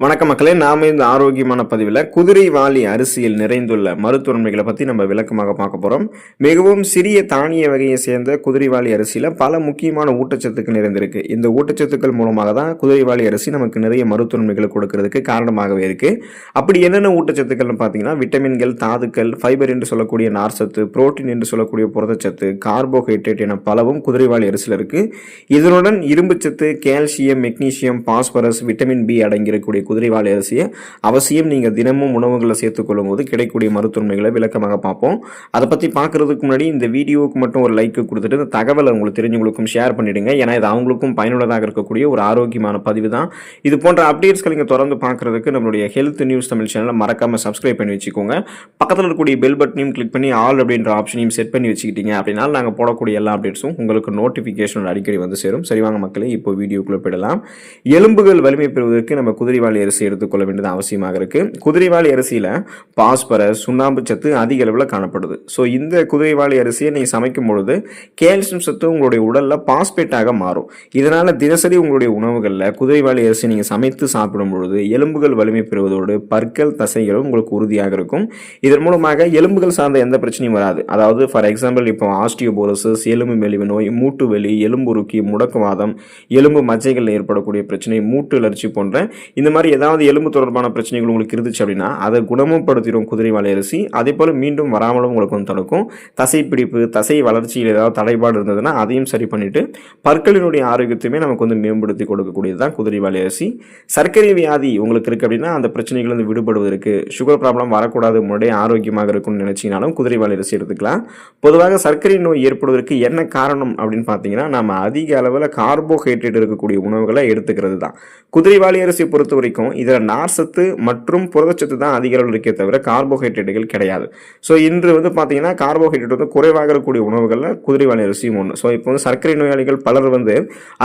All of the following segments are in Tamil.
வணக்க மக்களே நாம இந்த ஆரோக்கியமான பதிவில் குதிரைவாலி அரிசியில் நிறைந்துள்ள மருத்துவன்மைகளை பற்றி நம்ம விளக்கமாக பார்க்க போகிறோம் மிகவும் சிறிய தானிய வகையை சேர்ந்த குதிரைவாலி அரிசியில் பல முக்கியமான ஊட்டச்சத்துக்கள் நிறைந்திருக்கு. இந்த ஊட்டச்சத்துக்கள் மூலமாக தான் குதிரைவாலி அரிசி நமக்கு நிறைய மருத்துவன்மைகளை கொடுக்கறதுக்கு காரணமாகவே இருக்குது அப்படி என்னென்ன ஊட்டச்சத்துக்கள்னு பார்த்தீங்கன்னா விட்டமின்கள் தாதுக்கள் ஃபைபர் என்று சொல்லக்கூடிய நார்சத்து புரோட்டீன் என்று சொல்லக்கூடிய புரதச்சத்து கார்போஹைட்ரேட் என பலவும் குதிரைவாலி அரிசியில் இருக்குது இதனுடன் இரும்புச்சத்து calcium magnesium phosphorus vitamin B அடங்கியிருக்கக்கூடிய குதிரைவாலி அரிசியை அவசியம் நீங்கள் தினமும் உணவுகளை சேர்த்துக்கொள்ளும் போது கிடைக்கக்கூடிய மருத்துவமைகளை விளக்கமாக பார்ப்போம். அதை பற்றி பார்க்குறதுக்கு முன்னாடி இந்த வீடியோவுக்கு மட்டும் ஒரு லைக் கொடுத்துட்டு இந்த தகவலை உங்களுக்கு தெரிஞ்சவங்களுக்கும் ஷேர் பண்ணிவிடுங்க ஏன்னா இது அவங்களுக்கும் பயனுள்ளதாக இருக்கக்கூடிய ஒரு ஆரோக்கியமான பதிவு தான். இது போன்ற அப்டேட்ஸ்களை நீங்கள் தொடர்ந்து பார்க்குறதுக்கு நம்மளுடைய ஹெல்த் நியூஸ் தமிழ் சேனலை மறக்காமல் சப்ஸ்கிரைப் பண்ணி வச்சுக்கோங்க. பக்கத்தில் இருக்கக்கூடிய பெல் பட்டனையும் கிளிக் பண்ணி ஆல் அப்படின்ற ஆப்ஷனையும் செட் பண்ணி வச்சுக்கிட்டீங்க அப்படின்னா நாங்கள் போடக்கூடிய எல்லா அப்டேட்ஸும் உங்களுக்கு நோட்டிஃபிகேஷன் அடிக்கடி வந்து சேரும். சரிவாங்க மக்களே இப்போ வீடியோக்குள்ளே போயிடலாம். எலும்புகள் வலிமை பெறுவதற்கு நம்ம குதிரைவாளி அரிசி எடுத்துக்கொள்ள வேண்டியது அவசியமாக இருக்குது குதிரைவாளி அரிசியில் பாஸ்பரஸ் சுண்ணாம்பு சத்து அதிக அளவில் காணப்படுது. ஸோ இந்த குதிரைவாளி அரிசியை நீங்கள் சமைக்கும் பொழுது கேல்சியம் சத்து உங்களுடைய உடலில் பாஸ்பேட்டாக மாறும். இதனால் தினசரி உங்களுடைய உணவுகளில் குதிரைவாலி அரிசி நீங்கள் சமைத்து சாப்பிடும் பொழுது எலும்புகள் வலிமை பெறுவதோடு பற்கள் தசைகளும் உங்களுக்கு உறுதியாக இருக்கும். இதன் மூலமாக எலும்புகள் சார்ந்த எந்த பிரச்சனையும் வராது. அதாவது ஃபார் எக்ஸாம்பிள் இப்போ ஆஸ்டியோபோரோசஸ் எலும்பு மெலிவு நோய் மூட்டு வலி எலும்புருக்கி முடக்குவாதம் எலும்பு மஜ்ஜைகளில் ஏற்படக்கூடிய பிரச்சனை மூட்டு அலர்ச்சி போன்ற இந்த மாதிரி ஏதாவது எலும்பு தொடர்பான பிரச்சனைகள் உங்களுக்கு இருந்துச்சு அப்படின்னா அதை குணமப்படுத்திடும் குதிரைவாலி அரிசி. அதே போல் மீண்டும் வராமலும் உங்களுக்கு வந்து தடுக்கும். தசைப்பிடிப்பு தசை வளர்ச்சியில் ஏதாவது தடைபாடு இருந்ததுன்னா அதையும் சரி பண்ணிவிட்டு பற்களினுடைய ஆரோக்கியத்தையுமே நமக்கு வந்து மேம்படுத்தி கொடுக்கக்கூடியது தான் குதிரைவாலி அரிசி. சர்க்கரை வியாதி உங்களுக்கு இருக்குது அப்படின்னா அந்த பிரச்சனைகள் வந்து விடுபடுவதற்கு சுகர் ப்ராப்ளம் வரக்கூடாது முன்னாடியே ஆரோக்கியமாக இருக்கும்னு நினைச்சீங்கனாலும் குதிரைவாலி அரிசி எடுத்துக்கலாம். பொதுவாக சர்க்கரை நோய் ஏற்படுவதற்கு என்ன காரணம் அப்படின்னு பார்த்தீங்கன்னா நம்ம அதிக அளவில் கார்போஹைட்ரேட் இருக்கக்கூடிய உணவுகளை எடுத்துக்கிறது தான் குதிரைவாலி அரிசி பொறுத்த வரைக்கும் இதில் நார்சத்து மற்றும் புரதச்சத்து தான் அதிக அளவில் இருக்கே தவிர கார்போஹைட்ரேட்டுகள் கிடையாது. ஸோ இன்று வந்து பார்த்தீங்கன்னா கார்போஹைட்ரேட் வந்து குறைவாக இருக்கக்கூடிய உணவுகளில் குதிரைவாலி அரிசியும் ஒன்று ஸோ இப்போ வந்து சர்க்கரை நோயாளிகள் பலர் வந்து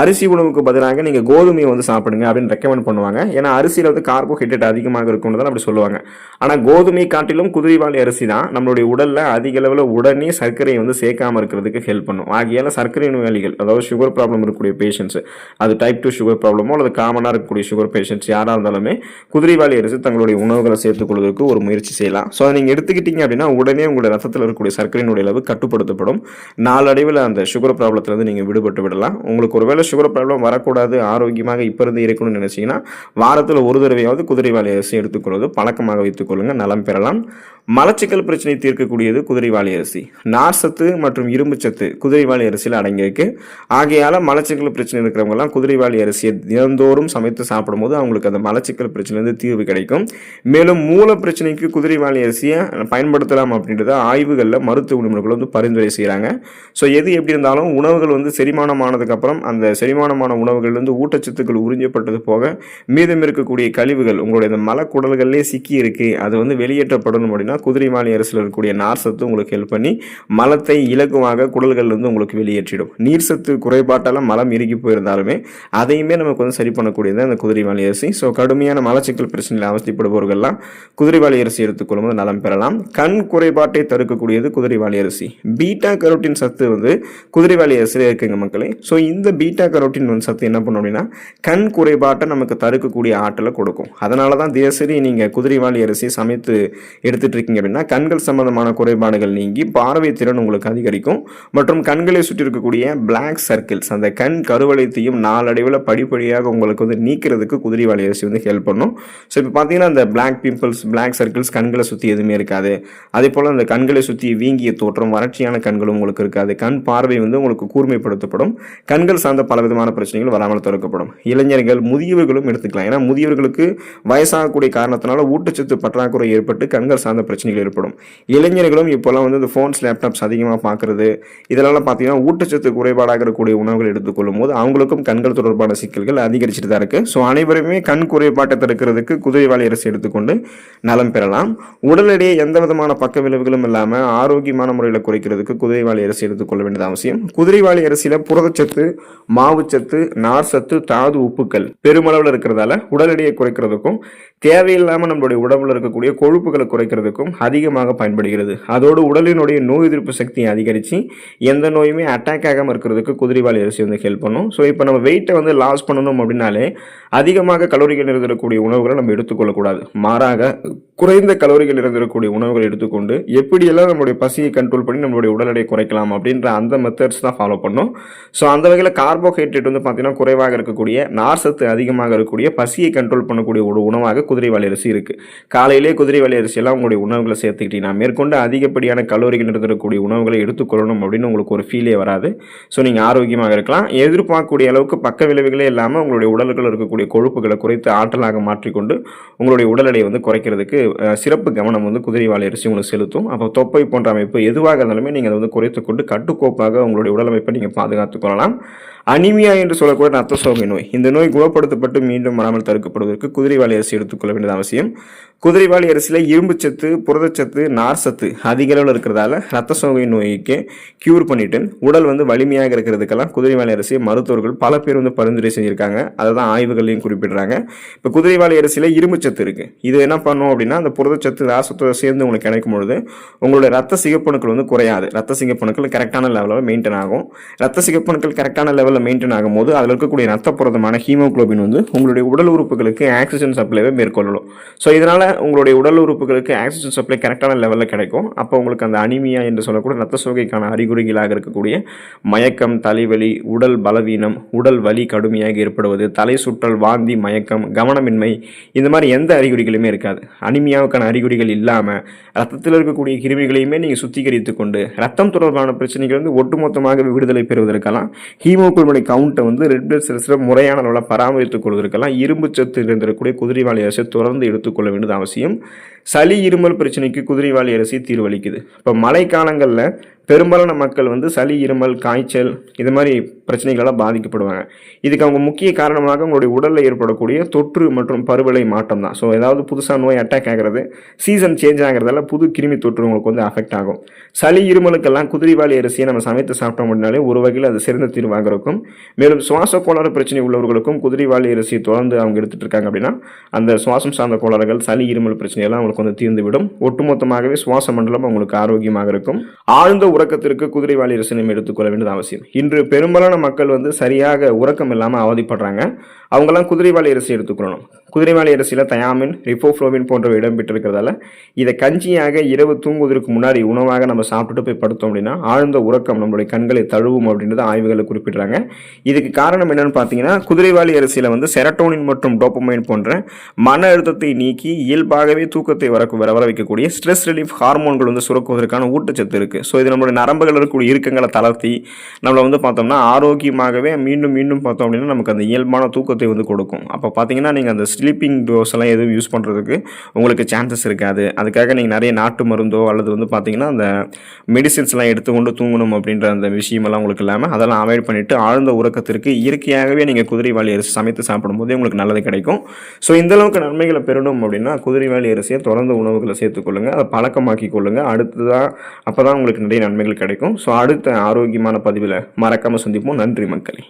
அரிசி உணவுக்கு பதிலாக நீங்கள் கோதுமையை வந்து சாப்பிடுங்க அப்படின்னு ரெக்கமெண்ட் பண்ணுவாங்க. ஏன்னா அரிசியில் வந்து கார்போஹைட்ரேட் அதிகமாக இருக்கும்னு தான் அப்படி சொல்லுவாங்க. ஆனால் கோதுமை காட்டிலும் குதிரைவாலி அரிசி தான் நம்மளுடைய உடலில் அதிக அளவில் உடனே சர்க்கரையை வந்து சேர்க்காம இருக்கிறதுக்கு ஹெல்ப் பண்ணும். ஆகியால சர்க்கரை நோயாளிகள் அதாவது சுகர் ப்ராப்ளம் இருக்கக்கூடிய பேஷண்ட்ஸ் அது டைப் டூ சுகர் ப்ராப்ளமோ அல்லது காமனாக இருக்கக்கூடிய சுகர் பேஷண்ட்ஸ் யாராக இருந்தாலுமே குதிரைவாலி அரிசி தங்களுடைய உணவுகளை சேர்த்துக்கொள்வதற்கு ஒரு முயற்சி செய்யலாம். ஸோ அதை நீங்கள் எடுத்துக்கிட்டீங்க அப்படின்னா உடனே உங்களுடைய ரத்தத்தில் இருக்கக்கூடிய சர்க்கரையினுடைய அளவு கட்டுப்படுத்தப்படும். நாளடைவில் அந்த சுகர் ப்ராப்ளத்துலேருந்து நீங்கள் விடுபட்டு விடலாம். உங்களுக்கு ஒருவேளை சுகர் ப்ராப்ளம் வரக்கூடாது ஆரோக்கியமாக இப்போ இருந்து இருக்கணும்னு நினைச்சீங்கன்னா வாரத்தில் ஒரு தடவையாவது குதிரைவாலி அரிசி எடுத்துக்கொள்வது பழக்கமாக வைத்துக்கொள்ளுங்க நலம் பெறலாம். மலச்சிக்கல் பிரச்சனை தீர்க்கக்கூடியது குதிரைவாலி அரிசி. நார்சத்து மற்றும் இரும்புச்சத்து குதிரைவாலி அரிசியில் அடங்கியிருக்கு. ஆகையால் மலச்சிக்கல் பிரச்சனை இருக்கிறவங்கலாம் குதிரைவாலி அரிசியை தினந்தோறும் சமைத்து சாப்பிடும்போது அவங்களுக்கு அந்த மலச்சிக்கல் பிரச்சனைலேருந்து தீர்வு கிடைக்கும். மேலும் மூல பிரச்சனைக்கு குதிரைவாலி அரிசியை பயன்படுத்தலாம் அப்படின்றத ஆய்வுகளில் மருத்துவ நிபுணர்கள் வந்து பரிந்துரை செய்கிறாங்க ஸோ எது எப்படி இருந்தாலும் உணவுகள் வந்து செரிமானமானதுக்கப்புறம் அந்த செரிமானமான உணவுகள்லேருந்து ஊட்டச்சத்துக்கள் உறிஞ்சப்பட்டது போக மீதம் இருக்கக்கூடிய கழிவுகள் உங்களுடைய இந்த மலக்குடல்கள்லேயே சிக்கி இருக்கு அது வந்து வெளியேற்றப்படணும் அப்படின்னா குதிரைவாலி அரிசியில் இருக்கக்கூடிய நார் சத்து உங்களுக்கு ஹெல்ப் பண்ணி மலத்தை இலகுவாக குடல்கள்லேருந்து உங்களுக்கு வெளியேற்றிடும். நீர் சத்து குறைபாட்டால் மலம் இறுகி போயிருந்தாலுமே அதையுமே நமக்கு வந்து சரி பண்ணக்கூடியது அந்த குதிரைவாலி அரிசி. ஸோ கடுமையான மலச்சிக்கல் பிரச்சனையில் அவசியப்படுபவர்கள்லாம் குதிரைவாலி அரிசி எடுத்துக்கொள்ளும்போது நலம் பெறலாம். கண் குறைபாட்டை தடுக்கக்கூடியது குதிரைவாலி அரிசி. பீட்டா கரோட்டின் சத்து வந்து குதிரைவாலி அரிசியில் இருக்குங்க மக்களே. ஸோ இந்த பீட்டா கரோட்டின் வந்து சத்து என்ன பண்ணும் அப்படின்னா கண் குறைபாட்டை நமக்கு தடுக்கக்கூடிய ஆற்றலை கொடுக்கும். அதனால தான் தினசரி நீங்கள் குதிரைவாலி அரிசி சமைத்து எடுத்துகிட்டு இருக்கீங்க அப்படின்னா கண்கள் சம்பந்தமான குறைபாடுகள் நீங்கி பார்வை திறன் உங்களுக்கு அதிகரிக்கும். மற்றும் கண்களை சுற்றி இருக்கக்கூடிய பிளாக் சர்க்கிள்ஸ் அந்த கண் கருவளையத்தையும் நாளடைவில் படிப்படியாக உங்களுக்கு வந்து நீக்கிறதுக்கு குதிரைவாலி அரிசி வந்து ஹெல்ப் பண்ணும். ஸோ இப்போ பார்த்தீங்கன்னா அந்த பிளாக் பிம்பிள்ஸ் பிளாக் சர்க்கிள்ஸ் கண்களை சுற்றி எதுவுமே இருக்காது. அதே போல் அந்த கண்களை சுற்றி வீங்கிய தோற்றம் வறட்சியான கண்களும் உங்களுக்கு இருக்காது. கண் பார்வை வந்து உங்களுக்கு கூர்மைப்படுத்தப்படும். கண்கள் சார்ந்த பலவிதமான பிரச்சனைகள் வராமல் தடுக்கப்படும். இளைஞர்கள் முதியவர்களும் எடுத்துக்கலாம். ஏன்னா முதியவர்களுக்கு வயசாகக்கூடிய காரணத்தினால ஊட்டச்சத்து பற்றாக்குறை ஏற்பட்டு கண்கள் சார்ந்த பிரச்சனைகள் ஏற்படும். இளைஞர்களும் இப்போல்லாம் வந்து இந்த ஃபோன்ஸ் லேப்டாப்ஸ் அதிகமாக பார்க்குறது இதெல்லாம் பார்த்தீங்கன்னா ஊட்டச்சத்து குறைபாடாக இருக்கக்கூடிய உணவுகள் எடுத்துக்கொள்ளும் போது அவங்களுக்கும் கண்கள் தொடர்பான சிக்கல்கள் அதிகரிச்சுட்டு தான் இருக்குது ஸோ அனைவருமே கண் குறைபாட்டை தடுக்கிறதுக்கு குதிரைவாலி அரிசி எடுத்துக்கொண்டு நலம் பெறலாம். உடல் எந்த விதமான பக்க விளைவுகளும் இல்லாமல் ஆரோக்கியமான முறையில் குறைக்கிறதுக்கு குதிரைவாலி அரிசி எடுத்துக்கொள்ள வேண்டியது அவசியம். குதிரைவாலி அரிசியில் புரதச்சத்து மாவுச்சத்து நார்சத்து தாது உப்புக்கள் பெருமளவில் இருக்கிறதால உடல் எடையை குறைக்கிறதுக்கும் தேவையில்லாமல் நம்மளுடைய உடம்புல இருக்கக்கூடிய கொழுப்புகளை குறைக்கிறதுக்கும் அதிகமாக பயன்படுகிறது. அதோடு உடலினுடைய நோய் எதிர்ப்பு சக்தியை அதிகரித்து எந்த நோயுமே அட்டாக் ஆகாமல் இருக்கிறதுக்கு குதிரைவாலி அரிசி வந்து ஹெல்ப் பண்ணும். ஸோ இப்போ நம்ம வெயிட்டை வந்து லாஸ் பண்ணணும் அப்படின்னாலே அதிகமாக கலோரிகள் கலோரிகள் இருந்திருக்கக்கூடிய உணவுகளை நம்ம எடுத்துக்கொள்ளக்கூடாது. மாறாக குறைந்த கலோரிகள் இருந்திருக்கக்கூடிய உணவுகளை எடுத்துக்கொண்டு எப்படியெல்லாம் நம்மளுடைய பசியை கண்ட்ரோல் பண்ணி நம்மளுடைய உடல் எடையை குறைக்கலாம் அப்படின்ற அந்த மெத்தட்ஸ் தான் ஃபாலோ பண்ணோம். ஸோ அந்த வகையில் கார்போஹைட்ரேட் வந்து பார்த்தீங்கன்னா குறைவாக இருக்கக்கூடிய நார்சத்து அதிகமாக இருக்கக்கூடிய பசியை கண்ட்ரோல் பண்ணக்கூடிய ஒரு உணவாக குதிரைவாலி அரிசி இருக்குது காலையிலே குதிரைவாலி அரிசியெல்லாம் உங்களுடைய உணவுகளை சேர்த்துக்கிட்டீங்கன்னா மேற்கொண்டு அதிகப்படியான கலோரிகள் இருந்திருக்கக்கூடிய உணவுகளை எடுத்துக்கொள்ளணும் அப்படின்னு உங்களுக்கு ஒரு ஃபீலே வராது. ஸோ நீங்கள் ஆரோக்கியமாக இருக்கலாம். எதிர்பார்க்கக்கூடிய அளவுக்கு பக்க விளைவுகளே இல்லாமல் உங்களுடைய உடலுக்குள் இருக்கக்கூடிய கொழுப்புகளை குறைத்து ஆற்றலாக மாற்றிக்கொண்டு உங்களுடைய உடல் எடையை வந்து குறைக்கிறதுக்கு சிறப்பு கவனம் வந்து குதிரைவாளி அரிசி உங்களுக்கு செலுத்தும். அப்போ தொப்பை போன்ற அமைப்பு எதுவாக இருந்தாலுமே நீங்கள் அதை வந்து குறைத்துக்கொண்டு கட்டுக்கோப்பாக உங்களுடைய உடலமைப்பை நீங்கள் பாதுகாத்துக் கொள்ளலாம். அனிமியா என்று சொல்லக்கூடிய ரத்த சோகை நோய். இந்த நோய் குணப்படுத்தப்பட்டு மீண்டும் வராமல் தடுக்கப்படுவதற்கு குதிரைவாளி அரிசி எடுத்துக்கொள்ள வேண்டியது அவசியம். குதிரைவாலி அரிசியில் இரும்புச்சத்து புரதச்சத்து நார் சத்து அதிக அளவில் இருக்கிறதால ரத்த சோகை நோய்க்கு க்யூர் பண்ணிவிட்டு உடல் வந்து வலிமையாக இருக்கிறதுக்கெல்லாம் குதிரைவாளி அரிசியை மருத்துவர்கள் பல பேர் வந்து பரிந்துரை செஞ்சுருக்காங்க. அதை தான் ஆய்வுகளையும் குறிப்பிடுறாங்க. இப்போ குதிரைவாலி அரிசியில் இரும்புச்சத்து இருக்குது இது என்ன பண்ணும் அப்படின்னா அந்த புரதச்சத்து ராசத்தோட சேர்ந்து உங்களுக்கு கிடைக்கும் பொழுது உங்களுடைய ரத்த சிகப்பணுக்கள் வந்து குறையாது. ரத்த சிகப்பணுக்கள் கரெக்டான லெவலில் மெயின்டைன் ஆகும். ரத்த சிகப்பணுக்கள் கரெக்டான லெவலில் மெயின்டைன் ஆகும்போது அதில் இருக்கக்கூடிய ரத்த புரதமான ஹீமோகுளோபின் வந்து உங்களுடைய உடல் உறுப்புகளுக்கு ஆக்சிஜன் சப்ளைவை மேற்கொள்ளணும். ஸோ இதனால் உங்களுடைய உடல் உறுப்புகளுக்கு ஆக்சிஜன் சப்ளை கரெக்டான லெவலில் கிடைக்கும். அப்போ உங்களுக்கு அந்த அனிமியா என்று சொல்லக்கூடிய ரத்த சோகைக்கான அறிகுறிகளாக இருக்கக்கூடிய மயக்கம் தலைவலி உடல் பலவீனம் உடல் வலி கடுமையாக ஏற்படுவது தலை சுற்றல் வாந்தி மயக்கம் கவனமின்மை இந்த மாதிரி எந்த அறிகுறிகளுமே இருக்காது. அனிமியாவுக்கான அறிகுறிகள் இல்லாமல் ரத்தத்தில் இருக்கக்கூடிய கிருமிகளையுமே நீங்கள் சுத்திகரித்து கொண்டு ரத்தம் தொடர்பான பிரச்சனைகள் வந்து ஒட்டுமொத்தமாக விடுதலை பெறுவதற்கெல்லாம் ஹீமோகுளோபின் கவுண்ட்டை வந்து ரெட் பிளட் செல்ஸில் முறையான அளவில் பராமரித்துக் கொள்வதற்கெல்லாம் இரும்பு சத்து இருந்திருக்கக்கூடிய குதிரைவாலி அரிசியை தொடர்ந்து எடுத்துக்கொள்ள வேண்டியது அவசியம். சளி இருமல் பிரச்சனைக்கு குதிரைவாலி அரிசி தீர்வளிக்குது. இப்போ மழைக்காலங்களில் பெரும்பாலான மக்கள் வந்து சளி இருமல் காய்ச்சல் இது மாதிரி பிரச்சனைகளால் பாதிக்கப்படுவாங்க. இதுக்கு அவங்க முக்கிய காரணமாக உங்களுடைய உடலில் ஏற்படக்கூடிய தொற்று மற்றும் பருவலை மாற்றம் தான். ஸோ ஏதாவது புதுசாக நோய் அட்டாக் ஆகிறது சீசன் சேஞ்ச் ஆகிறதால புது கிருமி தொற்று உங்களுக்கு வந்து அஃபெக்ட் ஆகும். சளி இருமலுக்கெல்லாம் குதிரைவாளி அரிசியை நம்ம சமைத்து சாப்பிட்டோம் அப்படின்னாலே ஒரு வகையில் அது சிறந்த தீர்வாக இருக்கும். மேலும் சுவாச கோளாறு பிரச்சனை உள்ளவர்களுக்கும் குதிரைவாளி அரிசியை தொடர்ந்து அவங்க எடுத்துட்டு இருக்காங்க அப்படின்னா அந்த சுவாசம் சார்ந்த கோளாறுகள் சளி இருமல் பிரச்சனையெல்லாம் அவங்களுக்கு வந்து தீர்ந்துவிடும். ஒட்டுமொத்தமாகவே சுவாச மண்டலம் அவங்களுக்கு ஆரோக்கியமாக இருக்கும். ஆழ்ந்த உறக்கத்திற்கு குதிரை வாலி நம்ம எடுத்துக்கொள்ள வேண்டியது அவசியம். இன்று பெரும்பாலான மக்கள் வந்து சரியாக உறக்கம் இல்லாமல் அவதிப்படுறாங்க. அவங்கெல்லாம் குதிரைவாலி அரிசி எடுத்துக்கொள்ளணும் குதிரை வாலி அரிசியில் தயாமின் ரிஃபோஃப்ளோவின் போன்றவை இடம்பெற்றிருக்கிறதால இதை கஞ்சியாக இரவு தூங்குவதற்கு முன்னாடி உணவாக நம்ம சாப்பிட்டுட்டு போய் படுத்தோம் அப்படின்னா ஆழ்ந்த உறக்கம் நம்மளுடைய கண்களை தழுவும் அப்படின்றத ஆய்வுகளை குறிப்பிடுறாங்க. இதுக்கு காரணம் என்னென்னு பார்த்தீங்கன்னா குதிரைவாலி அரிசியில் வந்து செரட்டோனின் மற்றும் டோப்பமைன் போன்ற மன அழுத்தத்தை நீக்கி இயல்பாகவே தூக்கத்தை வர வர வர வைக்கக்கூடிய ஸ்ட்ரெஸ் ரிலீஃப் ஹார்மோன்கள் வந்து சுரக்குவதற்கான ஊட்டச்சத்து இருக்குது ஸோ இது நம்மளுடைய நரம்புகள் இருக்கக்கூடிய இறுக்கங்களை தளர்த்தி நம்மளை வந்து பார்த்தோம்னா ஆரோக்கியமாகவே மீண்டும் மீண்டும் பார்த்தோம் அப்படின்னா நமக்கு அந்த இயல்பான தூக்கத்தை வந்து கொடுக்கும். அப்போ பார்த்தீங்கன்னா நீங்கள் அந்த ஸ்லீப்பிங் டோஸ் எல்லாம் எதுவும் யூஸ் பண்ணுறதுக்கு உங்களுக்கு சான்சஸ் இருக்காது. அதுக்காக நீங்கள் நிறைய நாட்டு மருந்தோ அல்லது வந்து பார்த்தீங்கன்னா அந்த மெடிசின்ஸ்லாம் எடுத்துக்கொண்டு தூங்கணும் அப்படின்ற அந்த விஷயமெல்லாம் உங்களுக்கு இல்லாமல் அதெல்லாம் அவாய்ட் பண்ணிவிட்டு ஆழ்ந்த உறக்கத்திற்கு இயற்கையாகவே நீங்கள் குதிரைவாலி அரிசி சமைத்து சாப்பிடும்போதே உங்களுக்கு நல்லது கிடைக்கும். ஸோ இந்தளவுக்கு நன்மைகளை பெறணும் அப்படின்னா குதிரைவாலி அரிசியை தொடர்ந்து உணவுகளை சேர்த்துக்கொள்ளுங்கள் அதை பழக்கமாக்கி கொள்ளுங்க. அடுத்ததாக அப்போ தான் உங்களுக்கு நிறைய நன்மைகள் கிடைக்கும். ஸோ அடுத்த ஆரோக்கியமான பதிவில் மறக்காமல் சந்திப்போம். நன்றி மக்களே.